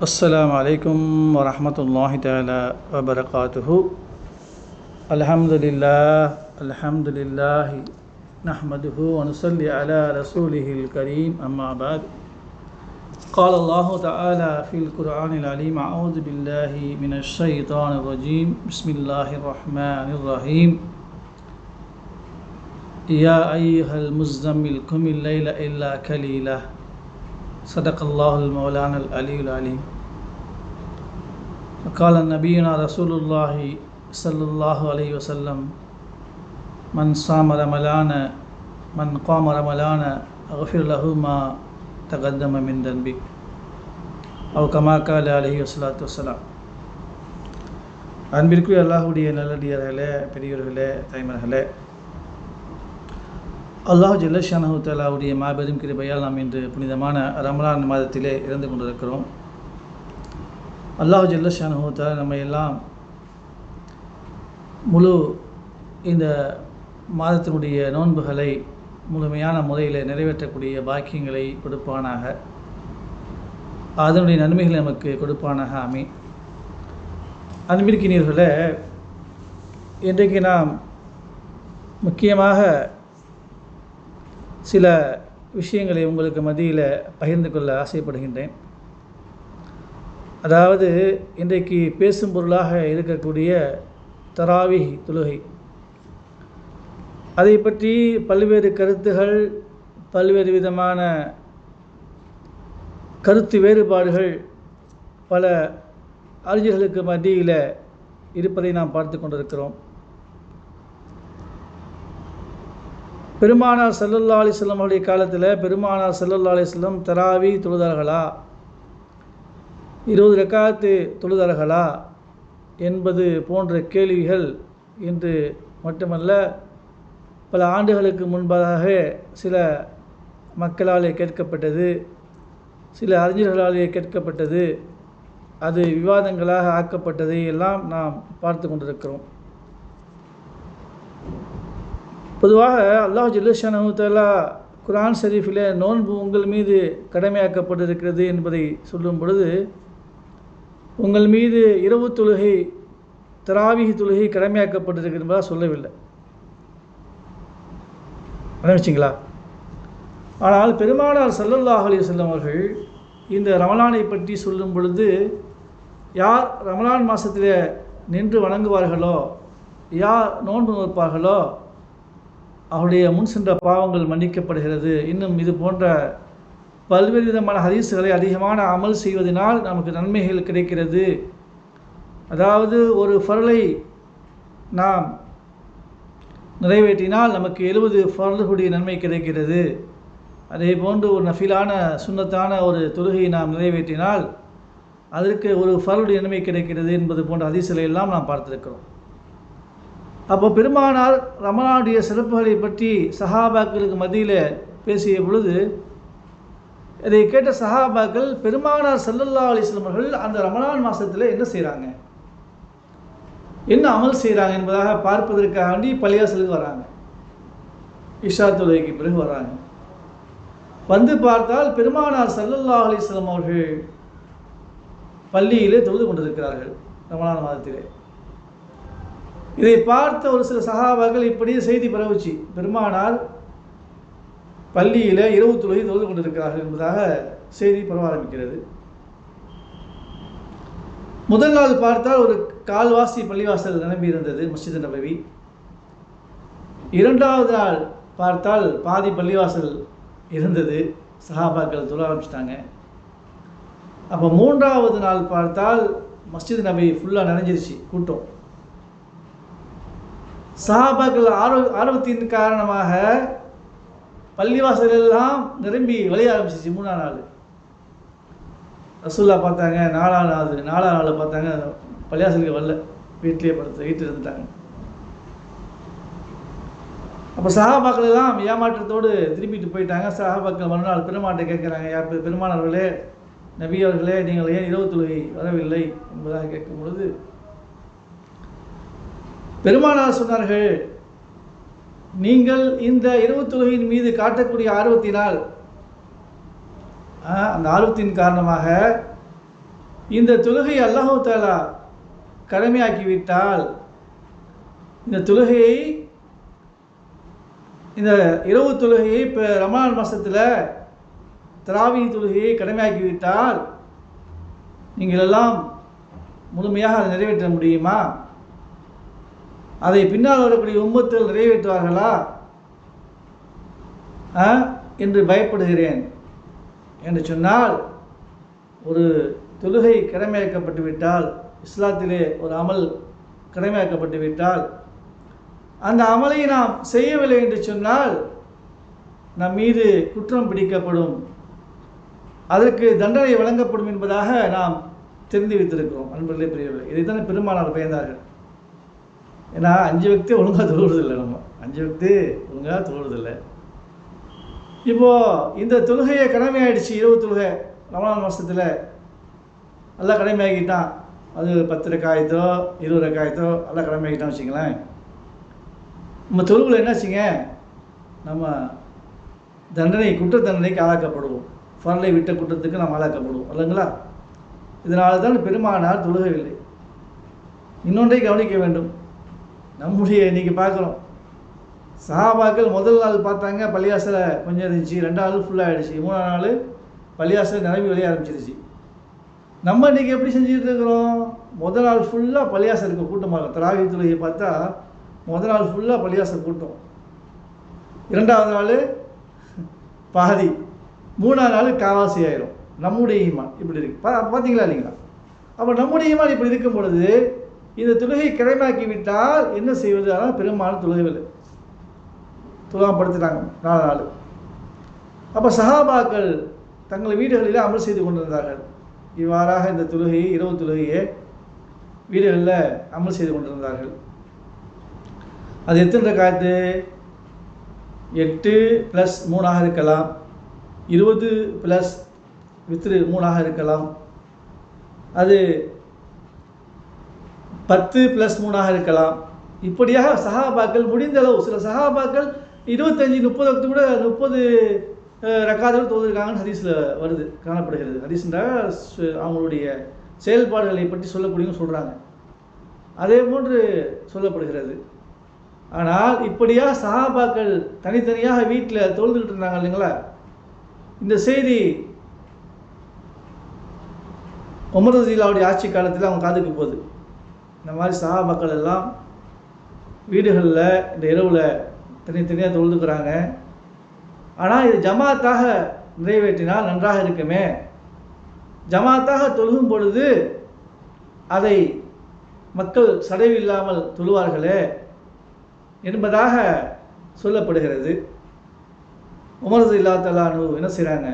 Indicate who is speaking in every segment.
Speaker 1: السلام عليكم ورحمة الله تعالى وبركاته. الحمد لله الحمد لله نحمده ونصلي على رسوله الكريم أما بعد. قال الله تعالى في القرآن العليم أعوذ بالله من الشيطان الرجيم. بسم الله الرحمن الرحيم. يا أيها المزمل قم الليل إلا كليلا. صدق الله المولانا العلي العليم وقال نبينا رسول الله صلى الله عليه وسلم من صام رمضان من قام رمضان أغفر له ما تقدم من ذنبه أو كما قال عليه الصلاة والسلام அன்பிற்குரிய அல்லாஹுடைய நல்லடியார்களே பெரியவர்களே தாய்மர்களே அல்லாஹ் ஜல்லஷானஹு மாபெரும் கிருபையால் நாம் இன்று புனிதமான ரமலான் மாதத்திலே இருந்து கொண்டிருக்கிறோம். அல்லாஹ் ஜல்லஷானஹு நம்ம எல்லாம் முழு இந்த மாதத்தினுடைய நோன்புகளை முழுமையான முறையில் நிறைவேற்றக்கூடிய பாக்கியங்களை கொடுப்பானாக. அதனுடைய நன்மைகளை நமக்கு கொடுப்பானாக. அமை அன்பிற்கினீர்களே இன்றைக்கு நாம் முக்கியமாக சில விஷயங்களை உங்களுக்கு மத்தியில் பகிர்ந்து கொள்ள ஆசைப்படுகின்றேன். அதாவது இன்றைக்கு பேசும் பொருளாக இருக்கக்கூடிய தராவி தொழுகை. அதை பற்றி பல்வேறு கருத்துகள் பல்வேறு விதமான கருத்து வேறுபாடுகள் பல அறிஞர்களுக்கு மத்தியில் இருப்பதை நாம் பார்த்து கொண்டிருக்கிறோம். பெருமானார் செல்லல்லா அலிஸ்லம் அவருடைய காலத்தில் பெருமானார் செல்லல்லா அலிஸ்லம் தராவி தொழுதார்களா? இருபது ரெக்காத்து தொழுதார்களா? என்பது போன்ற கேள்விகள் இன்று மட்டுமல்ல பல ஆண்டுகளுக்கு முன்பதாக சில மக்களாலே கேட்கப்பட்டது சில அறிஞர்களாலே கேட்கப்பட்டது அது விவாதங்களாக ஆக்கப்பட்டதை எல்லாம் நாம் பார்த்து கொண்டிருக்கிறோம். பொதுவாக அல்லாஹ் ஜில்லஷானஹூத்தலா குரான் ஷரீஃபில் நோன்பு உங்கள் மீது கடமையாக்கப்பட்டிருக்கிறது என்பதை சொல்லும் பொழுது உங்கள் மீது இரவு தொழுகை தராவிகி தொழுகை கடமையாக்கப்பட்டிருக்கிறது என்பதாக சொல்லவில்லை. நினைச்சிங்களா ஆனால் பெருமானார் சல்லல்லாஹ் அலி செல்லம் அவர்கள் இந்த ரமலானை பற்றி சொல்லும் பொழுது யார் ரமலான் மாதத்தில் நின்று வணங்குவார்களோ யார் நோன்பு நோற்பார்களோ அவருடைய முன் சென்ற பாவங்கள் மன்னிக்கப்படுகிறது. இன்னும் இது போன்ற பல்வேறு விதமான ஹதீஸுகளை அதிகமான அமல் செய்வதனால் நமக்கு நன்மைகள் கிடைக்கிறது. அதாவது ஒரு பொருளை நாம் நிறைவேற்றினால் நமக்கு எழுபது பொருள்களுடைய நன்மை கிடைக்கிறது. அதே போன்று ஒரு நஃபிலான சுண்ணத்தான ஒரு தொழுகையை நாம் நிறைவேற்றினால் அதற்கு ஒரு ஃபரலுடைய நன்மை கிடைக்கிறது என்பது போன்ற ஹதீஸுகளை எல்லாம் நாம் பார்த்திருக்கிறோம். அப்போ பெருமானார் ரமணாவுடைய சிறப்புகளை பற்றி சஹாபாக்களுக்கு மத்தியில் பேசிய பொழுது இதை கேட்ட சஹாபாக்கள் பெருமானார் சல்லல்லா அலிஸ்லம் அவர்கள் அந்த ரமணான் மாதத்தில் என்ன செய்கிறாங்க என்ன அமல் செய்கிறாங்க என்பதாக பார்ப்பதற்காக வேண்டி பள்ளியாசலுக்கு வராங்க. இஷா தொழுகைக்கு பிறகு வராங்க வந்து பார்த்தால் பெருமானார் சல்லல்லா அலிஸ்லம் அவர்கள் பள்ளியிலே தொழுது கொண்டிருக்கிறார்கள் ரமணான் மாதத்திலே. இதை பார்த்த ஒரு சில சகாபாக்கள் இப்படியே செய்தி பரவுச்சு. பெருமானார் பள்ளியில் இரவு தொழுகை தொழுது கொண்டிருக்கிறார்கள் என்பதாக செய்தி பரவ ஆரம்பிக்கிறது. முதல் நாள் பார்த்தால் ஒரு கால்வாசி பள்ளிவாசல் நிரம்பி இருந்தது மஸ்ஜித் நபவி. இரண்டாவது நாள் பார்த்தால் பாதி பள்ளிவாசல் இருந்தது சஹாபாக்கள் தொழ ஆரம்பிச்சிட்டாங்க. அப்போ மூன்றாவது நாள் பார்த்தால் மஸ்ஜித் நபி ஃபுல்லாக நனைஞ்சிருச்சு கூட்டம். சஹாபாக்கள் ஆர்வ ஆர்வத்தின் காரணமாக பள்ளிவாசல் எல்லாம் நிரம்பி விளைய ஆரம்பிச்சிச்சு மூணாம் நாள். ரசூல்லா பார்த்தாங்க நாலாம் நாள் நாலாம் நாள் பார்த்தாங்க பள்ளிவாசலுக்கு வரல. வீட்டிலே படுத்து வீட்டில் இருந்துட்டாங்க. அப்போ சஹாபாக்கள் எல்லாம் ஏமாற்றத்தோடு திரும்பிட்டு போயிட்டாங்க. சஹாபாக்கள் மறுநாள் பெருமாட்டை கேட்குறாங்க யார் பெருமானவர்களே நபி அவர்களே நீங்கள் ஏன் இரவு தொழுகை வரவில்லை? என்பதாக கேட்கும் பொழுது பெருமானார் சொன்னார்கள் நீங்கள் இந்த இரவு தொழுகையின் மீது காட்டக்கூடிய ஆர்வத்தினால் அந்த ஆர்வத்தின் காரணமாக இந்த தொழுகை அல்லாஹு தாலா கடமையாக்கிவிட்டால் இந்த தொழுகையை இந்த இரவு தொழுகையை இப்போ ரமணான் மாதத்தில் திராவி தொழுகையை கடமையாக்கிவிட்டால் நீங்கள் எல்லாம் முழுமையாக அதை நிறைவேற்ற முடியுமா? அதை பின்னால் வரக்கூடிய உம்மத்தில் நிறைவேற்றுவார்களா? ஆ? என்று பயப்படுகிறேன். என்று சொன்னால் ஒரு தொழுகை கடமையாக்கப்பட்டு விட்டால் இஸ்லாத்திலே ஒரு அமல் கடமையாக்கப்பட்டு விட்டால் அந்த அமலை நாம் செய்யவில்லை என்று சொன்னால் நம் மீது குற்றம் பிடிக்கப்படும். அதற்கு தண்டனை வழங்கப்படும் என்பதாக நாம் தெரிந்து வைத்திருக்கிறோம் அன்பர்களே பெரியவர்கள். இதைத்தானே பெருமானார் பயந்தார்கள். ஏன்னா அஞ்சு வக்தி ஒழுங்காக தொழுகிறதில்லை நம்ம. அஞ்சு வக்தி ஒழுங்காக தொழுவதில்லை இப்போது இந்த தொழுகையை கடமையாயிடுச்சு இரவு தொழுகை ரமணான் மாதத்தில் நல்லா கடமையாக்கிட்டான் அது பத்து ரெக்காயத்தோ இருபது ரக்காயத்தோ எல்லாம் கடமையாக்கிட்டான்னு வச்சுங்களேன் நம்ம தொழுவில் என்னாச்சுங்க நம்ம தண்டனை குற்ற தண்டனைக்கு ஆளாக்கப்படுவோம். ஃபரலை விட்ட குற்றத்துக்கு நாம் ஆளாக்கப்படுவோம். இல்லைங்களா? இதனால தான் பெருமானார் தொழுகவில்லை. இன்னொன்றை கவனிக்க வேண்டும். நம்முடைய இன்னைக்கு பார்க்குறோம். சஹாபாக்கள் முதல் நாள் பார்த்தாங்க பள்ளியாசில் கொஞ்சம் இருந்துச்சு. ரெண்டாவது நாள் ஃபுல்லாக ஆயிடுச்சு. மூணாவது நாள் பள்ளியாசில் நிரம்பி விளைய ஆரம்பிச்சிருச்சு. நம்ம இன்னைக்கு எப்படி செஞ்சுட்டு இருக்கிறோம்? முதல் நாள் ஃபுல்லாக பள்ளியாசல் இருக்க கூட்டமாக. இருக்கும் தராவி தொழுகையை பார்த்தா முதல் நாள் ஃபுல்லாக பள்ளியாசல் கூட்டம். இரண்டாவது நாள் பாதி. மூணாவது நாள் காவாசி ஆயிரும். நம்முடைய ஈமான் இப்படி இருக்கு. பா பார்த்தீங்களா இல்லைங்களா? அப்போ நம்முடைய ஈமான் இப்படி இருக்கும் பொழுது இந்த தொழுகை கடமையாக்கி விட்டால் என்ன செய்வது? ஆனால் பெரும்பாலும் தொழுகவில்லை. துலாம்படுத்தினாங்க நாலு நாள். அப்போ சஹாபாக்கள் தங்கள் வீடுகளில் அமல் செய்து கொண்டிருந்தார்கள். இவ்வாறாக இந்த தொழுகையை இரவு தொழுகையை வீடுகளில் அமல் செய்து கொண்டிருந்தார்கள். அது எத்தனை காத்து எட்டு ப்ளஸ் மூணாக இருக்கலாம். இருபது ப்ளஸ் வித்திரு மூணாக இருக்கலாம். அது பத்து ப்ளஸ் மூணாக இருக்கலாம். இப்படியாக சஹாபாக்கள் முடிந்த அளவு சில சஹாபாக்கள் இருபத்தஞ்சி முப்பது கூட முப்பது ரக்காதர்கள் தோதுருக்காங்கன்னு ஹதீஸில் வருது காணப்படுகிறது. ஹதீஸ்ன்ற அவங்களுடைய செயல்பாடுகளை பற்றி சொல்லக்கூடியவங்க சொல்கிறாங்க அதே போன்று சொல்லப்படுகிறது. ஆனால் இப்படியாக சஹாபாக்கள் தனித்தனியாக வீட்டில் தொழுதுகிட்டு இருந்தாங்க இல்லைங்களா? இந்த செய்தி உமரதீலாவுடைய ஆட்சி காலத்தில் அவங்க காதுக்கு போகுது. இந்த மாதிரி சஹாபாக்கள் எல்லாம் வீடுகளில் இந்த இரவில் தனித்தனியாக தொழுதுக்கிறாங்க. ஆனால் இது ஜமாத்தாக நிறைவேற்றினால் நன்றாக இருக்குமே. ஜமாத்தாக தொழுகும் பொழுது அதை மக்கள் சடைவில்லாமல் தொழுவார்களே என்பதாக சொல்லப்படுகிறது. உமரது இல்லா தலானு என்ன செய்கிறாங்க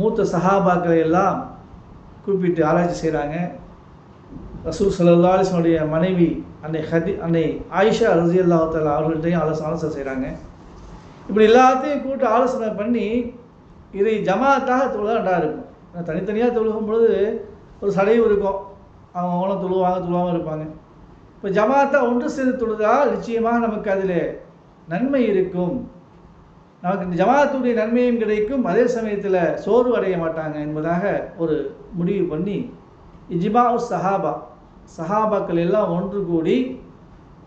Speaker 1: மூத்த சஹாபாக்களை எல்லாம் கூப்பிட்டு ஆராய்ச்சி செய்கிறாங்க ரசூல் சல்லா அலிஸ்வனுடைய மனைவி அன்னை ஹதி அன்னை ஆயிஷா ரசி அல்லா அவர்கள்ட்டையும் ஆலோசனை ஆலோசனை செய்கிறாங்க இப்படி எல்லாத்தையும் கூப்பிட்டு ஆலோசனை பண்ணி இதை ஜமாத்தாக தொழுதாண்டா இருக்கும். ஏன்னா தனித்தனியாக தொழுகும் பொழுது ஒரு சடையும் இருக்கும். அவங்க அவங்களும் தொழுவாங்க தொழுவாமல் இருப்பாங்க. இப்போ ஜமாத்தா ஒன்று சேர்ந்து தொழுதால் நிச்சயமாக நமக்கு அதில் நன்மை இருக்கும். நமக்கு இந்த ஜமாத்துடைய நன்மையும் கிடைக்கும். அதே சமயத்தில் சோர்வு அடைய மாட்டாங்க என்பதாக ஒரு முடிவு பண்ணி இஜிமா சஹாபா சஹாபாக்கள் எல்லாம் ஒன்று கூடி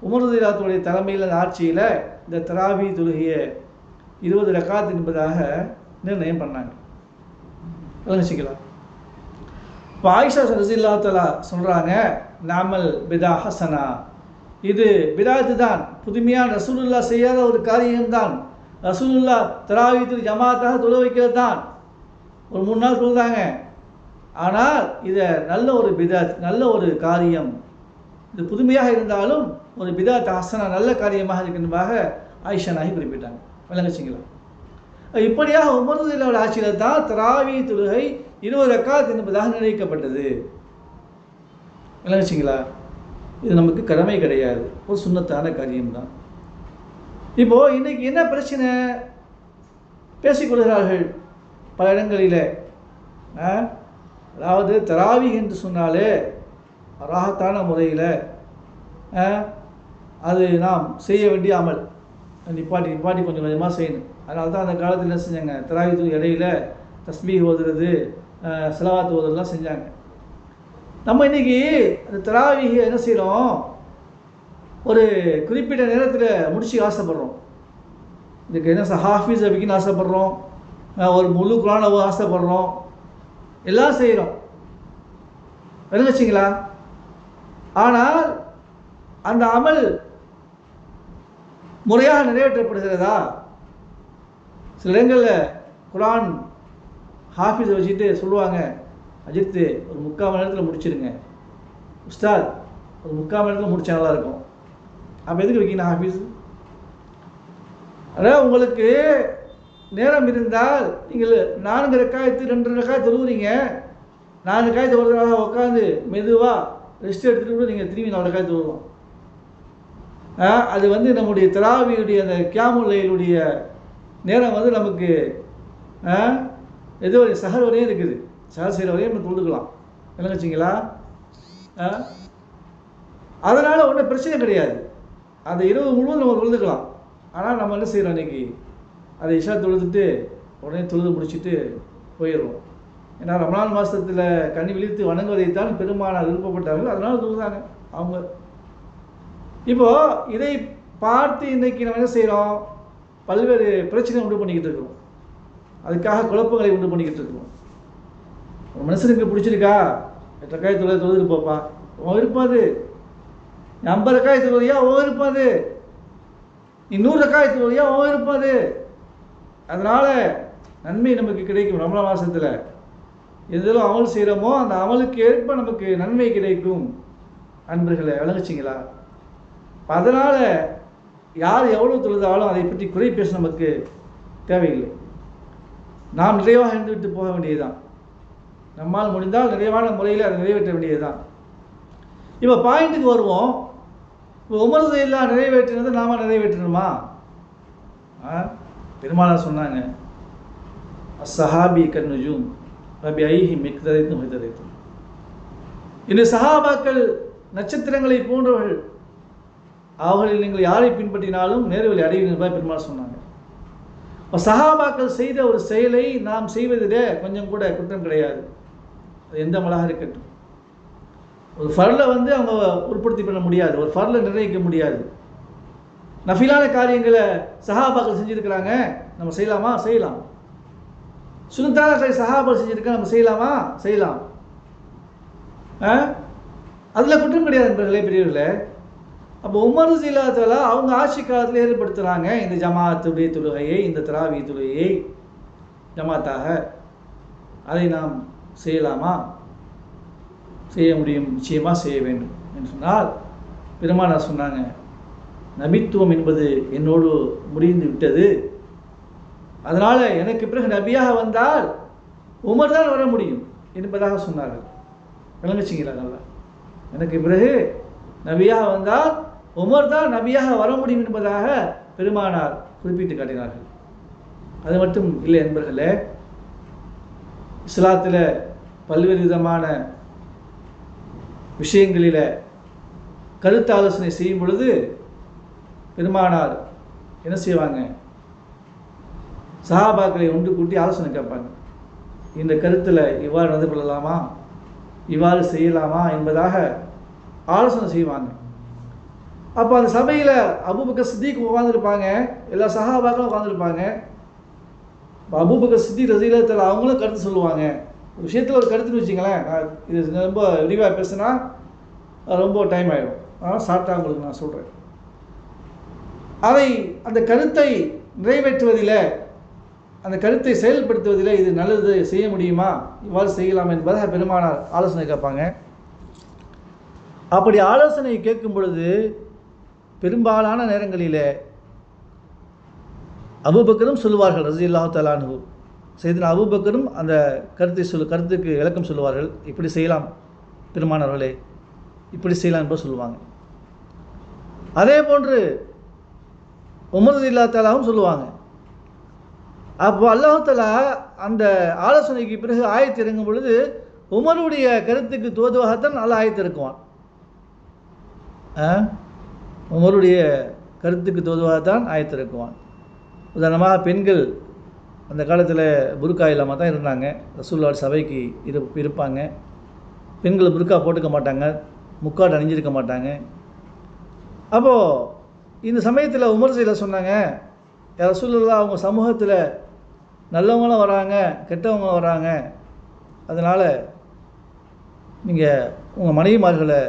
Speaker 1: உமருதிராத்துடைய தலைமையில் ஆட்சியில் இந்த தராவி தொழுகையை இருபது ரக்காத் என்பதாக நிர்ணயம் பண்ணாங்க. விளங்கிச்சிக்கலாம் இப்போ ஆயிஷா ரசில்லா தலா சொல்கிறாங்க நாமல் பிதா ஹசனா. இது பிதாத்து தான் புதுமையான ரசூலுல்லா செய்யாத ஒரு காரியம்தான். ரசூலுல்லா தராவித்து ஜமாத்தாக தொழ வைக்கிறது தான் ஒரு மூணு நாள் சொல்கிறாங்க ஆனால் இதை நல்ல ஒரு பிதாத் நல்ல ஒரு காரியம். இது புதுமையாக இருந்தாலும் ஒரு பிதாத் ஹசனா நல்ல காரியமாக இருக்கின்றமாக ஆயிஷா குறிப்பிட்டாங்க. விளங்கச்சிங்களா? இப்படியாக உமர்துல்லாவோட ஆட்சியில் தான் திராவி தொழுகை இருபது ரக்காத் என்பதாக நிர்ணயிக்கப்பட்டது. விளங்கச்சிங்களா? இது நமக்கு கடமை கிடையாது. ஒரு சுண்ணத்தான காரியம்தான். இப்போது இன்னைக்கு என்ன பிரச்சனை? பேசிக்கொள்கிறார்கள் பல இடங்களில் ஆ? அதாவது தராவி என்று சொன்னாலே ராகத்தான முறையில் அது நாம் செய்ய வேண்டிய அமல். நிப்பாட்டி நிப்பாட்டி கொஞ்சம் கொஞ்சமாக செய்யணும். அதனால தான் அந்த காலத்தில் என்ன செஞ்சாங்க? தராவித்துக்கு இடையில தஸ்மீக ஓதுறது செலவாத்து ஓதுறதுலாம் செஞ்சாங்க. நம்ம இன்னைக்கு அந்த தராவிக என்ன செய்கிறோம் ஒரு குறிப்பிட்ட நேரத்தில் முடிச்சு ஆசைப்படுறோம். இதுக்கு என்ன ஹாஃபீஸ் அப்படின்னு ஆசைப்படுறோம். ஒரு முழு குரான ஆசைப்படுறோம். எல்லாம் செய்கிறோம் விளங்க ஆனால் அந்த அமல் முறையாக நிறைவேற்றப்படுகிறதா? சில இடங்களில் குரான் ஹாஃபீஸை வச்சுட்டு சொல்லுவாங்க அஜித்து ஒரு முக்கால் மணி நேரத்தில் முடிச்சிருங்க. உஸ்தாத் ஒரு முக்கால் மணி நேரத்தில் முடிச்சா நல்லா இருக்கும் அப்போ எதுக்கு வைக்கணும் ஹாஃபீஸ்? அதாவது உங்களுக்கு நேரம் இருந்தால் நீங்கள் நான்கு ரெக்காயத்து ரெண்டு ரெக்காய் தொழுவுறீங்க நான்கு காயத்து ஒரு உட்காந்து மெதுவாக ரெஸ்ட் எடுத்துகிட்டு கூட நீங்கள் திரும்பி நாலு காயத்து வருவோம் அது வந்து நம்முடைய திராவியுடைய அந்த கியாமுல்லையிலுடைய நேரம் வந்து நமக்கு ஆ, ஏதோ ஒரு வரையும் இருக்குது. சகர் செய்கிற வரையும் நம்ம தொழுதுக்கலாம். வச்சிங்களா? அதனால் ஒன்றும் பிரச்சனை கிடையாது. அந்த இரவு முழுவதும் நம்ம தொழுதுக்கலாம். ஆனால் நம்ம என்ன செய்கிறோம் இன்னைக்கு? அதை இஷா தொழுதுட்டு உடனே தொழுது முடிச்சுட்டு போயிடுவோம் ஏன்னா ரமணான் மாதத்தில் கண்ணி விழித்து வணங்குவதைத்தான் பெருமானார் விருப்பப்பட்டார்கள். அதனால் தொழுதாங்க அவங்க. இப்போது இதை பார்த்து இன்றைக்கி நம்ம என்ன செய்கிறோம் பல்வேறு பிரச்சனை உண்டு பண்ணிக்கிட்டு இருக்கிறோம். அதுக்காக குழப்பங்களை உண்டு பண்ணிக்கிட்டு இருக்கிறோம். ஒரு மனுஷனுக்கு பிடிச்சிருக்கா? எட்டக்காய் தொழில் தொழுது போப்பா. உன் விருப்பம் அது. நீ ஐம்பது ரக்காய் தொழுவியா உன் விருப்பம் அது. நீ நூறு ரக்காய் தொழுவியா உன் விருப்பம் அது. அதனால் நன்மை நமக்கு கிடைக்கும் ரமண மாதத்தில் எதிலும் அமல் செய்கிறோமோ அந்த அமலுக்கு ஏற்ப நமக்கு நன்மை கிடைக்கும். அன்பர்களை விளங்குச்சிங்களா அதனால் யார் எவ்வளோ தொழுதாலும் அதை பற்றி குறை பேச நமக்கு தேவையில்லை. நாம் நிறைவாக இருந்துவிட்டு போக வேண்டியதுதான். நம்மால் முடிந்தால் நிறைவான முறையில் அதை நிறைவேற்ற வேண்டியதுதான். இப்போ பாயிண்ட்டுக்கு வருவோம். இப்போ உமரது இல்லா நிறைவேற்றினது நிறைவேற்றணுமா? ஆ? பெருமாளா சொன்னாங்க அசஹாபி கண்ணுஜும் ரபி ஐஹி மிக்ததைத்தும் ஹிதரைத்தும் இந்த சஹாபாக்கள் நட்சத்திரங்களை போன்றவர்கள் அவர்களில் நீங்கள் யாரை பின்பற்றினாலும் நேர்வழி அடைவீர்கள் பெருமாள் சொன்னாங்க. சஹாபாக்கள் செய்த ஒரு செயலை நாம் செய்வதிலே கொஞ்சம் கூட குற்றம் கிடையாது. அது எந்த மலாக இருக்கட்டும். ஒரு ஃபர்ல வந்து அவங்க உற்பத்தி பண்ண முடியாது. ஒரு ஃபர்ல நிர்ணயிக்க முடியாது. நஃபிலான காரியங்களை சஹாபாக்கள் செஞ்சுருக்கிறாங்க. நம்ம செய்யலாமா? செய்யலாம். சுனத்தான காரியம் சஹாபாக்கள் செஞ்சுருக்கா? நம்ம செய்யலாமா? செய்யலாம். ஆ? அதில் குற்றம் கிடையாது நண்பர்களே பெரியவர்களே. அப்போ உமர் ஜிலாத்தால அவங்க ஆட்சி காலத்தில் ஏற்படுத்துகிறாங்க இந்த ஜமாத்துடைய தொழுகையை இந்த திராவி தொழுகையை ஜமாத்தாக அதை நாம் செய்யலாமா? செய்ய முடியும். நிச்சயமாக செய்ய வேண்டும். என்று சொன்னால் பெருமானார் சொன்னாங்க நபித்துவம் என்பது என்னோடு முடிந்து விட்டது. அதனால் எனக்கு பிறகு நபியாக வந்தால் உமர் தான் வர முடியும் என்பதாக சொன்னார்கள். விளங்குச்சிங்களா நல்லா? எனக்கு பிறகு நபியாக வந்தால் உமர் தான் நபியாக வர முடியும் என்பதாக பெருமானார் குறிப்பிட்டு காட்டினார்கள். அது மட்டும் இல்லை என்பர்களே இஸ்லாத்தில் பல்வேறு விதமான விஷயங்களில் கருத்து ஆலோசனை செய்யும் பொழுது பெருமானார் என்ன செய்வாங்க? சஹாபாக்களை ஒன்று கூட்டி ஆலோசனை கேட்பாங்க. இந்த கருத்தில் இவ்வாறு நடந்து கொள்ளலாமா? இவ்வாறு செய்யலாமா என்பதாக ஆலோசனை செய்வாங்க. அப்போ அந்த சபையில் அபுபக்க சித்திக்கு உட்காந்துருப்பாங்க எல்லா சஹாபாக்களும் உட்காந்துருப்பாங்க அபுபக்க சித்தி ரசீலத்தில் அவங்களும் கருத்து சொல்லுவாங்க. ஒரு விஷயத்தில் ஒரு கருத்துன்னு வச்சுங்களேன் நான் இது ரொம்ப விரிவாக பேசுனா ரொம்ப டைம் ஆகிடும் ஆனால் ஷார்ட்டாக உங்களுக்கு நான் சொல்கிறேன் அதை அந்த கருத்தை நிறைவேற்றுவதில் அந்த கருத்தை செயல்படுத்துவதில் இது நல்லது செய்ய முடியுமா? இவ்வாறு செய்யலாம் என்பதாக பெருமானார் ஆலோசனை கேட்பாங்க. அப்படி ஆலோசனை கேட்கும் பொழுது பெரும்பாலான நேரங்களில் அபுபக்கரும் சொல்லுவார்கள் ரசி அல்லாஹு தலானு செய்தின அபுபக்கரும் அந்த கருத்தை சொல் கருத்துக்கு விளக்கம் சொல்லுவார்கள். இப்படி செய்யலாம் பெருமானவர்களே இப்படி செய்யலாம் என்பது சொல்லுவாங்க. அதே போன்று உமர் இல்லா சொல்லுவாங்க. அப்போ அல்லாஹாலா அந்த ஆலோசனைக்கு பிறகு ஆயத்து இறங்கும் பொழுது உமருடைய கருத்துக்கு தோதுவாகத்தான் நல்லா ஆயத்து இருக்குவான் ஆ? உமருடைய கருத்துக்கு தோதுவாகத்தான் ஆயத்து இருக்குவான் உதாரணமாக பெண்கள் அந்த காலத்தில் புருக்கா இல்லாமல் தான் இருந்தாங்க. ரசூல்லா சபைக்கு இரு இருப்பாங்க. பெண்கள் புருக்கா போட்டுக்க மாட்டாங்க. முக்காடு அணிஞ்சிருக்க மாட்டாங்க. அப்போது இந்த சமயத்தில் உமர் சொன்னாங்க சொன்னாங்க ரசூலுல்லாஹ் அவங்க சமூகத்தில் நல்லவங்களும் வராங்க கெட்டவங்களும் வராங்க. அதனால் நீங்கள் உங்கள் மனைவிமார்களை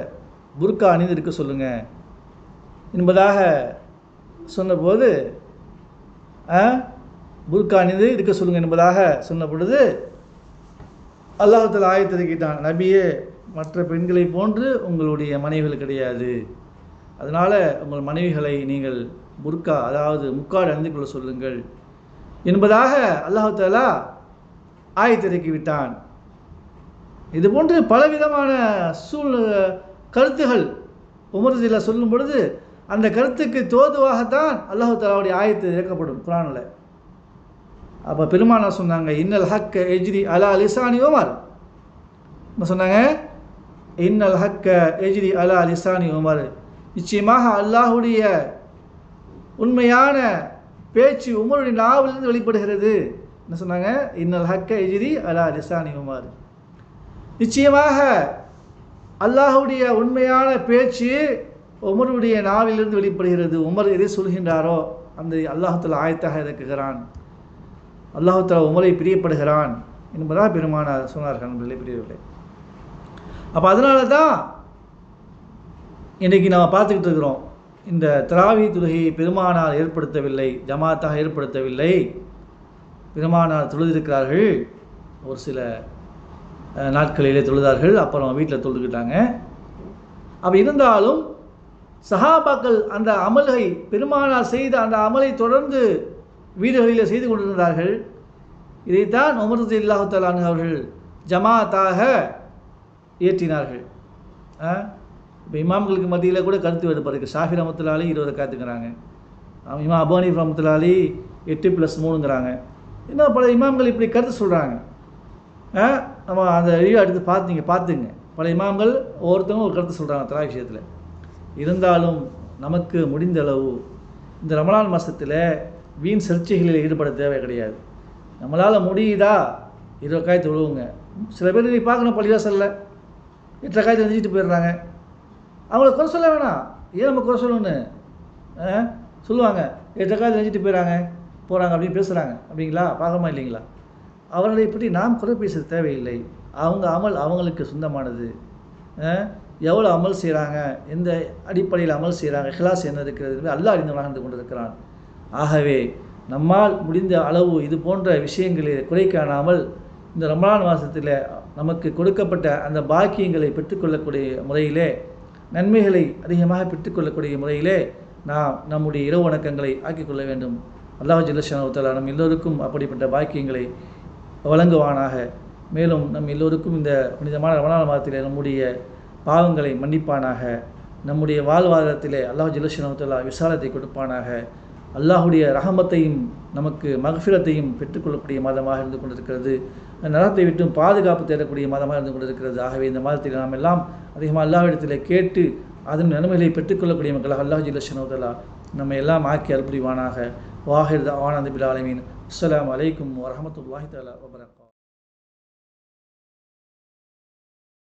Speaker 1: புர்கா அணிந்திருக்க சொல்லுங்கள் என்பதாக சொன்னபோது ஆ, புர்கா அணிந்து இருக்க சொல்லுங்கள் என்பதாக சொன்ன பொழுது அல்லாஹத்தில் ஆயத்திருக்கிட்டான் நபியே மற்ற பெண்களை போன்று உங்களுடைய மனைவிகள் கிடையாது. அதனால் உங்கள் மனைவிகளை நீங்கள் புர்கா அதாவது முக்காடு அணிந்து கொள்ள சொல்லுங்கள். என்பதாக அல்லாஹாலா ஆயத்திறக்கி விட்டான் இது போன்று பலவிதமான சூழ் கருத்துகள் உமர்ஜில் சொல்லும் பொழுது அந்த கருத்துக்கு தோதுவாகத்தான் அல்லாஹு தாலாவுடைய ஆயத்து இறக்கப்படும் குரானில். அப்போ பெருமானா சொன்னாங்க இன்னல் ஹக்க எஜ்ரி அலா லிசானி உமர். சொன்னாங்க இன்னல் ஹக்க எஜ்ரி அலா லிசானி உமர். நிச்சயமாக அல்லாஹுடைய உண்மையான பேச்சு உமருடைய நாவிலிருந்து வெளிப்படுகிறது. என்ன சொன்னாங்க? இன்னல் ஹக்க எஜிரி அலா லிசானி உமர். நிச்சயமாக அல்லாஹுடைய உண்மையான பேச்சு உமருடைய நாவிலிருந்து வெளிப்படுகிறது. உமர் எதை சொல்கின்றாரோ அந்த அல்லாஹத்தில் ஆயத்தாக இறக்குகிறான் அல்லாஹத்தில் உமரை பிரியப்படுகிறான் என்பதாக பெருமானார் சொன்னார்கள் நண்பர்களே பிரியவில்லை அப்போ அதனால தான் இன்றைக்கி நம்ம பார்த்துக்கிட்டு இருக்கிறோம். இந்த திராவி தொழுகையை பெருமானார் ஏற்படுத்தவில்லை ஜமாத்தாக ஏற்படுத்தவில்லை. பெருமானார் தொழுதிருக்கிறார்கள். ஒரு சில நாட்களிலே தொழுதார்கள். அப்புறம் வீட்டில் தொழுதுக்கிட்டாங்க அப்போ இருந்தாலும் சஹாபாக்கள் அந்த அமலை பெருமானார் செய்த அந்த அமலை தொடர்ந்து வீடுகளில் செய்து கொண்டிருந்தார்கள். இதைத்தான் உமர்து இல்லாஹு தலான் அவர்கள் ஜமாத்தாக இயற்றினார்கள் இப்போ இமாம்களுக்கு மத்தியில் கூட கருத்து வேறுபாடு இருக்குது ஷாஃபி ரமத்துலாலி இருபது காத்துக்கிறாங்க இமா அபானி ரமத்துலாலி எட்டு ப்ளஸ் மூணுங்கிறாங்க. இன்னும் பல இமாம்கள் இப்படி கருத்து சொல்கிறாங்க நம்ம அந்த வீடியோ எடுத்து பார்த்தீங்க பார்த்துங்க பல இமாம்கள் ஒவ்வொருத்தவங்க ஒரு கருத்து சொல்கிறாங்க தலா விஷயத்தில். இருந்தாலும் நமக்கு முடிந்த அளவு இந்த ரமலான் மாதத்தில் வீண் சர்ச்சைகளில் ஈடுபட தேவை கிடையாது. நம்மளால் முடியுதா? இருபது காயத்து விழுவுங்க. சில பேர் நீ பார்க்கணும் பள்ளிவாசலில். எட்டரை காயத்தை எழுதிட்டு போயிடுறாங்க. அவங்கள குறை சொல்ல வேணாம். ஏன் நம்ம குறை சொல்லணும்னு? ஆ? சொல்லுவாங்க. எட்டரை காயத்தை எழுதிட்டு போயிடறாங்க போகிறாங்க அப்படின்னு பேசுகிறாங்க அப்படிங்களா? பார்க்கமா இல்லைங்களா? அவர்களை பற்றி நாம் குறை பேச தேவையில்லை. அவங்க அமல் அவங்களுக்கு சொந்தமானது. எவ்வளோ அமல் செய்கிறாங்க எந்த அடிப்படையில் அமல் செய்கிறாங்க ஹிலாஸ் என்ன இருக்கிறது அல்லா அறிந்தவனாக இருந்து கொண்டிருக்கிறான். ஆகவே நம்மால் முடிந்த அளவு இது போன்ற விஷயங்களை குறை காணாமல் இந்த ரமலான் மாதத்தில் நமக்கு கொடுக்கப்பட்ட அந்த பாக்கியங்களை பெற்றுக்கொள்ளக்கூடிய முறையிலே நன்மைகளை அதிகமாக பெற்றுக்கொள்ளக்கூடிய முறையிலே நாம் நம்முடைய இரவு வணக்கங்களை ஆக்கிக்கொள்ள வேண்டும். அல்லாஹ் ஜில்லஷானவத்தாலா நம் எல்லோருக்கும் அப்படிப்பட்ட பாக்கியங்களை வழங்குவானாக. மேலும் நம் எல்லோருக்கும் இந்த புனிதமான ரமணான மாதத்தில் நம்முடைய பாவங்களை மன்னிப்பானாக. நம்முடைய வாழ்வாதாரத்திலே அல்லாஹ் ஜில்லஷானவத்தாலா விசாலத்தை கொடுப்பானாக. அல்லாஹுடைய ரஹமத்தையும் நமக்கு மகஃபிரத்தையும் பெற்றுக்கொள்ளக்கூடிய மாதமாக இருந்து கொண்டிருக்கிறது. நரத்தை விட்டும் பாதுகாப்பு தேடக்கூடிய மாதமாக இருந்து கொண்டிருக்கிறது. ஆகவே இந்த மாதத்தில் நாம் எல்லாம் அதிகமாக அல்லாஹ்விடத்தில் கேட்டு அதன் நன்மைகளை பெற்றுக்கொள்ளக்கூடிய மக்களாக அல்லாஹ் ஜில்லஷனோதலா நம்ம எல்லாம் ஆக்கி அருள்புரிவானாக. வாஹிர் ஆனந்த் பிலாலமீன் அஸ்லாம் வலைக்கம் அலைக்கும் வரஹமத்துல்லாஹி தஆலா